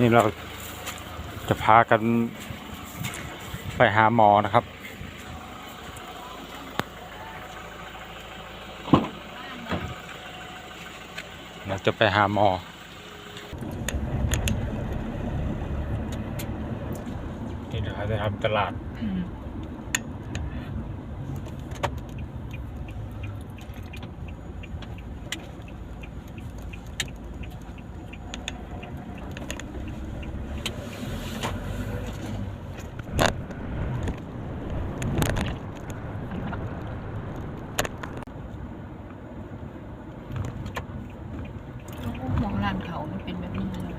นี่เราจะพากันไปหาหมอนะครับ เราจะไปหาหมอ นี่นะครับจะทำตลาด มองร้านเขามันเป็นแบบนี้เลย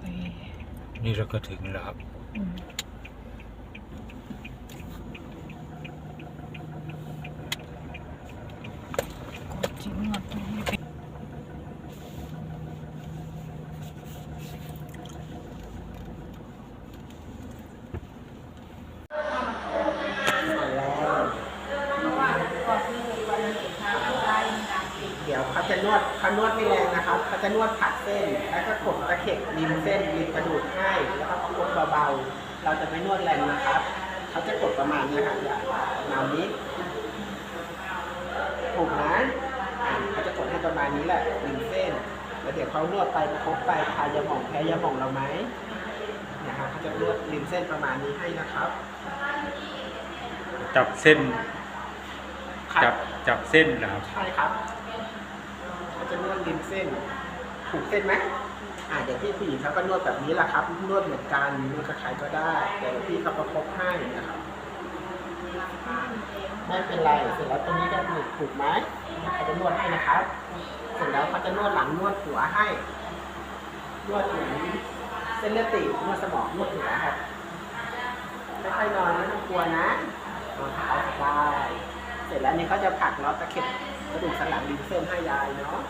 เอ้ย นี่เราก็ถึงแล้วครับ อืมกดจิ้มหมดตรงนี้เป็น เดี๋ยวเขา จะนวดเขานวดไม่แรงนะครับเขาจะนวดผัดเส้น แล้วก็กดตะเข็บริมเส้นริมกระดูกให้ แล้วก็กดเบาๆ เราจะไม่นวดแรงนะครับ เขาจะกดประมาณนี้ครับอย่างประมาณนี้ ถูกนะอ่าเขาจะกดให้ประมาณนี้แหละริมเส้น แล้วเดี๋ยวเขานวดไปประคบไปทายาหม่องแพ้ยาหม่องเราไหมเนี่ยครับเขาจะนวดริมเส้นประมาณนี้ให้นะครับ จับเส้นครัจับจับเส้นนะครับ ใช่ครับเขาจะนวด ริมเส้น ถูกเส้นไหมอ่าเดี๋ยวพี่ผู้หญิงเขาก็นวดแบบนี้แหละครับนวดเหมือนกันนวดกับใครก็ได้แต่เดี๋ยวพี่เขาประคบให้นะครับไม่เป็นไรเสร็จแล้วตรงนี้ก็ถูกถูกไหมเขาจะนวดให้นะครับ เสร็จแล้วเขาจะนวดหลังนวดหัวให้นวดถึงเส้นเลือดตีบนวดสมองนวดหัวครับไม่ค่อยนอนไม่ต้องกลัวนะนอนสบายเสร็จแล้วนี่เขาจะผักเนาะตะเข็บกระดูกสันหลังริมเส้นให้ยายเนาะ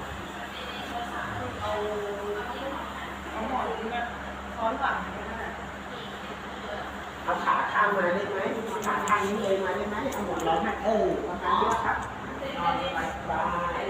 เอาขาข้างมาได้ไหมเอาขาข้างนี้เลยมาได้ไหมเอาหมดร้อนให้เออประมาณนี้ครับนอนสบาย